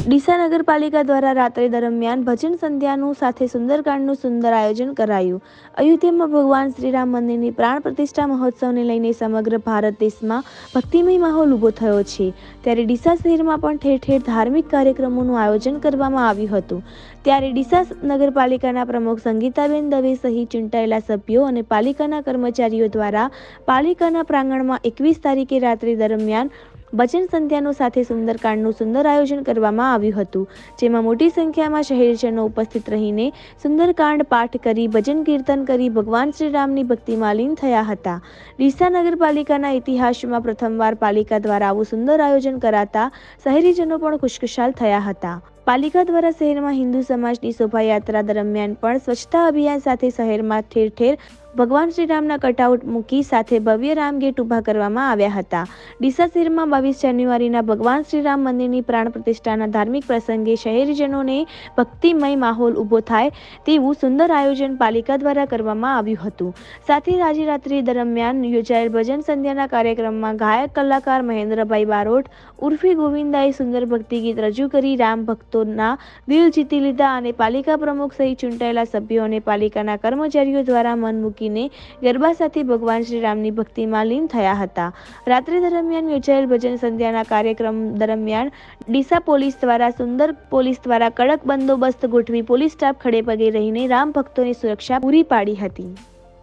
ડીસા નગરપાલિકા દ્વારા રાત્રિ દરમિયાન ભજન સંધ્યાનું સાથે સુંદરકાંડનું સુંદર આયોજન કરાયું. અયોધ્યામાં ભગવાન શ્રીરામ મંદિરની પ્રાણ પ્રતિષ્ઠા મહોત્સવને લઈને સમગ્ર ભારત દેશમાં ભક્તિમય માહોલ ઊભો થયો છે. ત્યારે ડીસા શહેરમાં પણ ઠેર ઠેર ધાર્મિક કાર્યક્રમોનું આયોજન કરવામાં આવ્યું હતું. ત્યારે ડીસા નગરપાલિકાના પ્રમુખ સંગીતાબેન દવે સહિત ચૂંટાયેલા સભ્યો અને પાલિકાના કર્મચારીઓ દ્વારા પાલિકાના પ્રાંગણમાં એકવીસ તારીખે રાત્રિ દરમિયાન ભજન સંધ્યાનું સાથે સુંદરકાંડનું સુંદર આયોજન કરવામાં આવ્યું હતું, જેમાં મોટી સંખ્યામાં શહેરજનો ઉપસ્થિત રહીને સુંદરકાંડ પાઠ કરી, ભજન કીર્તન કરી, ભગવાન શ્રીરામની ભક્તિમાલીન થયા હતા. ડીસા નગરપાલિકાના ઇતિહાસમાં પ્રથમવાર પાલિકા દ્વારા આવું સુંદર આયોજન કરાતા શહેરીજનો પણ ખુશખુશાલ થયા હતા. પાલિકા દ્વારા શહેરમાં હિન્દુ સમાજની શોભાયાત્રા દરમિયાન પણ સ્વચ્છતા અભિયાન સાથે શહેરમાં ઠેર ઠેર ભગવાન શ્રીરામના કટઆઉટ મૂકી સાથે ભવ્ય રામગેટ ઊભા કરવામાં આવ્યા હતા. ડીસા બાવીસ જાન્યુઆરીના ભગવાન શ્રીરામ મંદિરની પ્રાણ પ્રતિષ્ઠાના ધાર્મિક પ્રસંગે શહેરીજનોને ભક્તિમય માહોલ ઊભો થાય તેવું સુંદર આયોજન પાલિકા દ્વારા કરવામાં આવ્યું હતું. સાથે આજે રાત્રિ દરમિયાન યોજાયેલ ભજન સંધ્યાના કાર્યક્રમમાં ગાયક કલાકાર મહેન્દ્રભાઈ બારોટ, ઉર્ફી ગોવિંદાએ સુંદર ભક્તિ ગીત રજૂ કરી રામ ભક્તોના દિલ જીતી લીધા અને પાલિકા પ્રમુખ સહિત ચૂંટાયેલા સભ્યો અને પાલિકાના કર્મચારીઓ દ્વારા મન મૂકીને ગરબા સાથે ભગવાન શ્રી રામની ભક્તિમાં લીન થયા હતા. રાત્રિ દરમિયાન યોજાયેલ ભજન સંધ્યાના કાર્યક્રમ દરમિયાન ડીસા પોલીસ દ્વારા, સુંદર પોલીસ દ્વારા કડક બંદોબસ્ત ગોઠવી પોલીસ સ્ટાફ ખડે પગે રહીને રામ ભક્તોની સુરક્ષા પૂરી પાડી હતી.